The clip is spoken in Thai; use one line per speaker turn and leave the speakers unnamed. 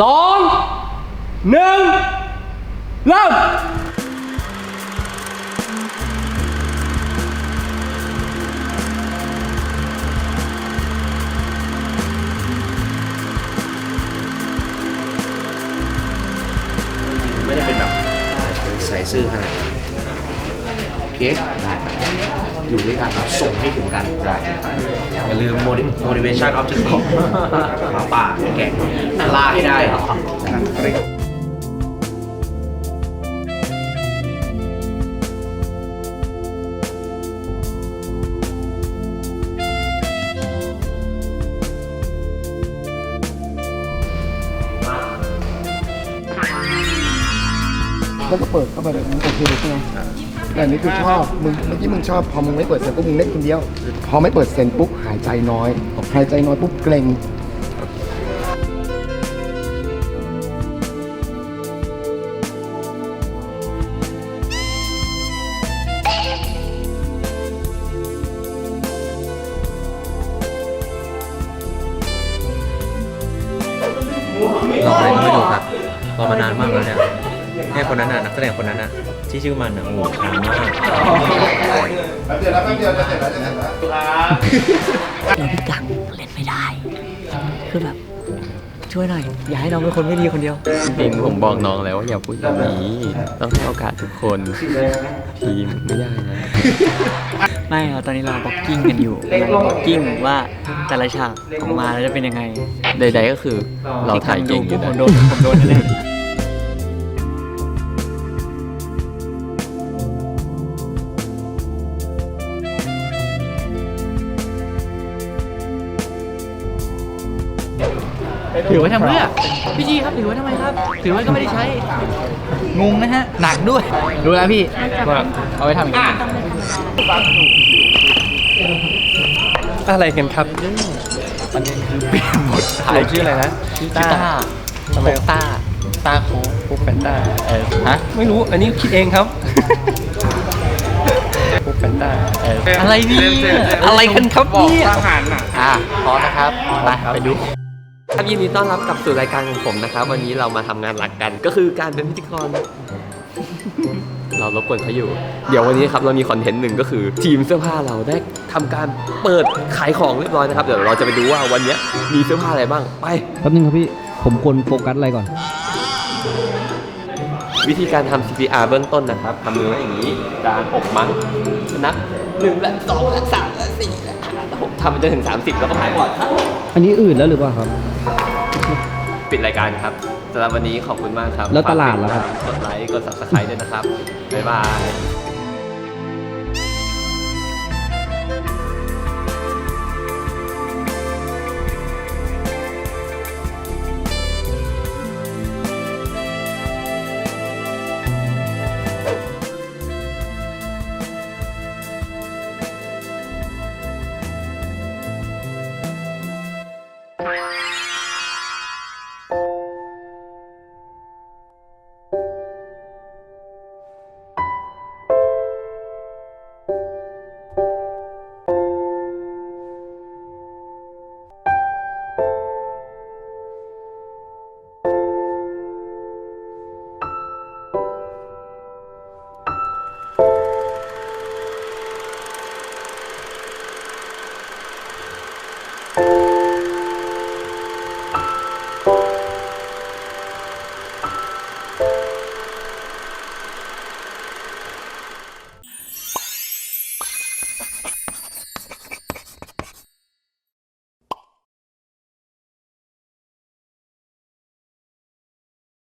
สองหนึ่งเริ่ม
ไม่ได้เป็นแบบใส่ซื่อขนาดโอเคได้ อยู่ด้วยกันเราส่งให้ถึงกันได้อย่าลืม motiv- motivation objective หมาป่าแก่งล่าให้ได้ครับ
แล้วก็เปิดเข้าไปแบบนี้โอเคเลยใช่ไหมแต่อันนี้คือชอบมึงเมื่อกี้มึงชอบพอมึงไม่เปิดเสร็จปุ๊บมึงเล่นคนเดียว พอไม่เปิดเสร็จปุ๊บหายใจน้อยหายใจน้อยปุ๊บเกร็ง
รออะไรก็ไม่รู้ครับรอมานานมากแล้วเนี่ย แค่คนนั้นน่ะนักแสดงคนนั้นน่ะที่ชื่อมันน่ะโอ้โหนานมาก
เดี๋ยวพี่กังเล่นไม่ได้ คือแบบช่วยหน่อย อย่าให้น้องเป็นคนไม่ดีคนเดียว
จริงผมบอกน้องแล้วว่าอย่าพูดแบบนี้ ต้องให้โอกาสทุกคน ทีมไม่ได้นะ
ไม่ครับตอนนี้เราบ็อกกิ้งกันอยู่บ็อกกิ้งว่าแต่ละฉากออกมาแล้วจะเป็นยังไง
ใดๆก็คือเราถ่ายเก่งอยู่
ผม
นะ
โดนผมโดนแน่ๆ
ถือไว้ทำเพื่อพี่จีครับถือไว้ทำไมครับ ถือไว้ก็ไม่ได้ใช้ งงนะฮะ หนักด้วยรู้แล้วพี่ว่าเอาไว้ทำอย่างนี้
อะไรกันครับ
มันคือเปลี่ยนหมดถ่ายชื่ออะไรนะชื่อต้า
ทำไม
ต้า
ตาโค้กโค้กแฟนต้า
เออฮะ
ไม่รู้อันนี้คิดเองครับโค้กแฟนต้าเออ
อะไรเนี่ยอะไรกันครับเนี่ย
อะพร้อมนะครับไปไปดู ครับยินดีต้อนรับกลับสู่รายการของผมนะครับ วันนี้เรามาทำงานหลักกัน ก็คือการเป็นพิธีกร เรารบกวนเขาอยู่ เดี๋ยววันนี้ครับเรามีคอนเทนต์หนึ่งก็คือทีมเสื้อผ้าเราได้ทำการเปิดขายของเรียบร้อยนะครับ เดี๋ยวเราจะไปดูว่าวันเนี้ยมีเสื้อผ้าอะไรบ้าง ไป
แป๊บนึงครับพี่ ผมควรโฟกัสอะไรก่อน
วิธีการทำ CPR เบื้องต้นนะครับทำมือไว้อย่างนี้การอกมั้งนับหนึ่งและสองและสามและสี่และห้าและหกทำไปจนถึง30แล้วก็หายปอดครับ
อันนี้อื่นแล้วหรือเปล่าครับ
ปิดรายการครับสำหรับวันนี้ขอบคุณมากครับ
แล้วตลาดล่ะครับ
กดไลค์ กด subscribe ด้วยนะครับ บ๊ายบาย